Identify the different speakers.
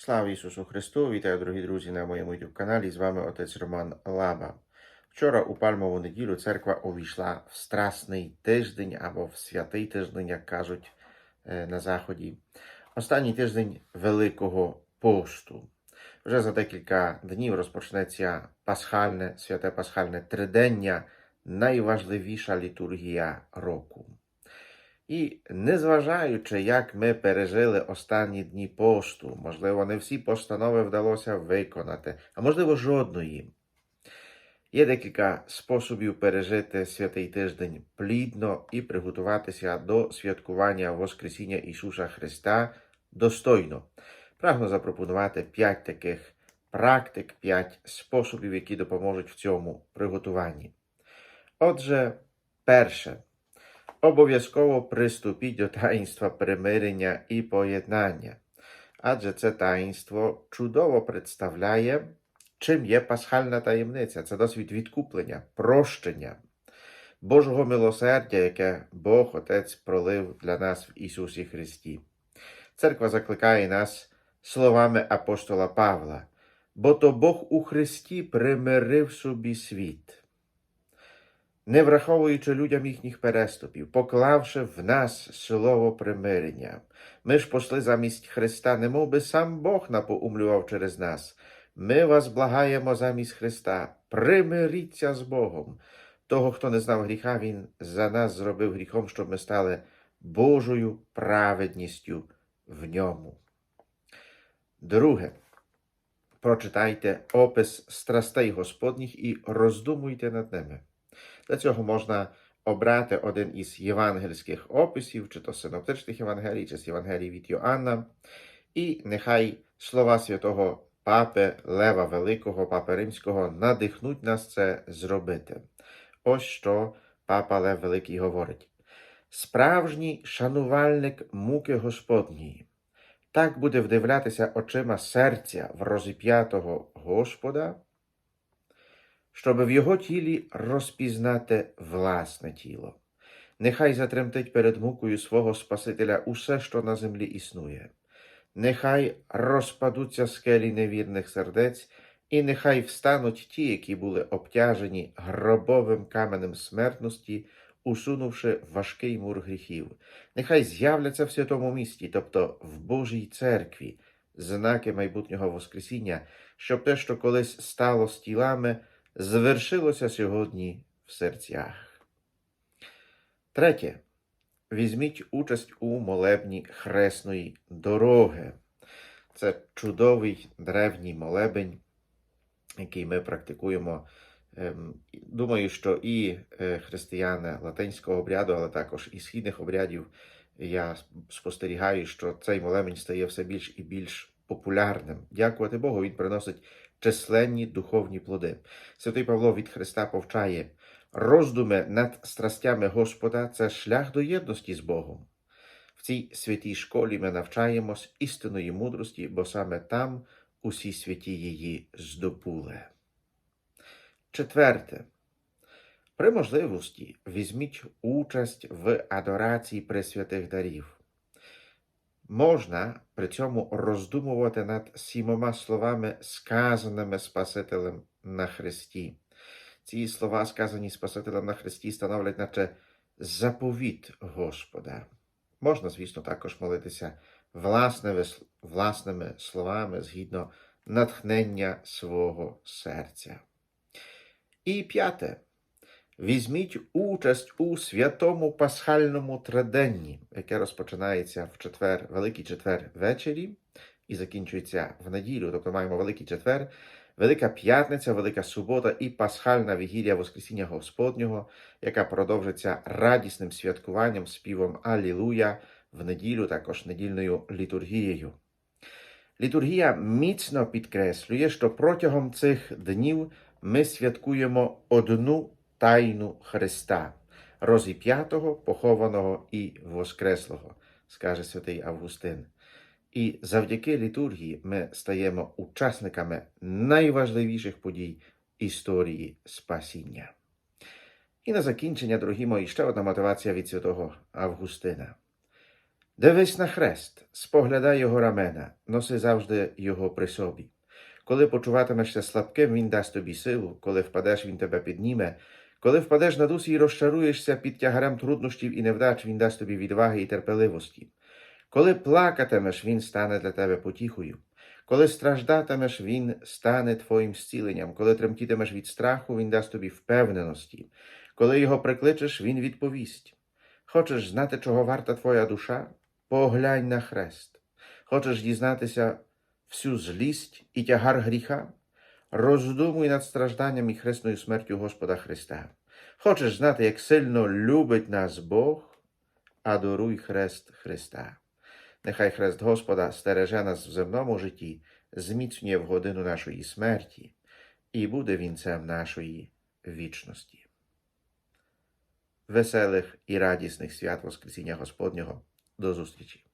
Speaker 1: Слава Ісусу Христу! Вітаю, дорогі друзі, на моєму youtube каналі. З вами отець Роман Лаба. Вчора у Пальмову неділю церква увійшла в страсний тиждень або в святий тиждень, як кажуть е, на Заході. Останній тиждень Великого посту. Вже за декілька днів розпочнеться пасхальне, святе пасхальне тридення, найважливіша літургія року. І незважаючи, як ми пережили останні дні посту, можливо, не всі постанови вдалося виконати, а можливо, жодної. Є декілька способів пережити святий тиждень плідно і приготуватися до святкування Воскресіння Ісуса Христа достойно. Прагну запропонувати п'ять таких практик, п'ять способів, які допоможуть в цьому приготуванні. Отже, перше. Обов'язково приступіть до таїнства примирення і поєднання, адже це таїнство чудово представляє, чим є пасхальна таємниця. Це досвід відкуплення, прощення, Божого милосердя, яке Бог Отець пролив для нас в Ісусі Христі. Церква закликає нас словами апостола Павла, бо то Бог у Христі примирив собі світ не враховуючи людям їхніх переступів, поклавши в нас слово примирення. Ми ж пошли замість Христа, немов би сам Бог напоумлював через нас. Ми вас благаємо замість Христа, примиріться з Богом. Того, хто не знав гріха, Він за нас зробив гріхом, щоб ми стали Божою праведністю в ньому. Друге. Прочитайте опис страстей Господніх і роздумуйте над ними. Для цього можна обрати один із євангельських описів, чи то синоптичних Євангелій, чи з Євангелій від Йоанна, і нехай слова святого Папи Лева Великого, Папи Римського надихнуть нас це зробити. Ось що Папа Лев Великий говорить: справжній шанувальник муки Господньої. Так буде вдивлятися очима серця в розіп'ятого Господа, щоб в його тілі розпізнати власне тіло. Нехай затремтить перед мукою свого Спасителя усе, що на землі існує. Нехай розпадуться скелі невірних сердець, і нехай встануть ті, які були обтяжені гробовим каменем смертності, усунувши важкий мур гріхів. Нехай з'являться в святому місті, тобто в Божій церкві, знаки майбутнього Воскресіння, щоб те, що колись стало з тілами, звершилося сьогодні в серцях. Третє. Візьміть участь у молебні хресної дороги. Це чудовий древній молебень, який ми практикуємо. Ем, Думаю, що і е, християни латинського обряду, але також і східних обрядів, я спостерігаю, що цей молебень стає все більш і більш популярним. Дякувати Богу, він приносить численні духовні плоди. Святий Павло від Христа повчає, роздуми над страстями Господа це шлях до єдності з Богом. В цій святій школі ми навчаємось істинної мудрості, бо саме там усі святі її здобули. Четверте. При можливості візьміть участь в адорації пресвятих дарів. Можна при цьому роздумувати над сімома словами, сказаними Спасителем на Христі. Ці слова, сказані Спасителем на Христі, становлять, наче заповіт Господа. Можна, звісно, також молитися власними, власними словами згідно натхнення свого серця. І п'яте. Візьміть участь у святому пасхальному триденні, яке розпочинається в четвер, Великий четвер ввечері і закінчується в неділю. Тобто маємо Великий четвер, Велика П'ятниця, Велика Субота і Пасхальна вігілія Воскресіння Господнього, яка продовжиться радісним святкуванням, співом Алілуя в неділю, також недільною літургією. Літургія міцно підкреслює, що протягом цих днів ми святкуємо одну тайну Христа, розіп'ятого, похованого і воскреслого, скаже святий Августин. І завдяки літургії ми стаємо учасниками найважливіших подій історії спасіння. І на закінчення, дорогі мої, ще одна мотивація від святого Августина. Дивись на хрест, споглядай його рамена, носи завжди його при собі. Коли почуватимешся слабким, він дасть тобі силу, коли впадеш, він тебе підніме. Коли впадеш на дусі і розчаруєшся під тягарем труднощів і невдач, він дасть тобі відваги і терпеливості. Коли плакатимеш, він стане для тебе потіхою. Коли страждатимеш, він стане твоїм зціленням. Коли тремтітимеш від страху, він дасть тобі впевненості. Коли його прикличеш, він відповість. Хочеш знати, чого варта твоя душа? Поглянь на хрест. Хочеш дізнатися всю злість і тягар гріха? Роздумуй над стражданням і хресною смертю Господа Христа. Хочеш знати, як сильно любить нас Бог? Адоруй хрест Христа. Нехай хрест Господа стереже нас в земному житті, зміцнює в годину нашої смерті і буде вінцем нашої вічності. Веселих і радісних свят Воскресіння Господнього. До зустрічі!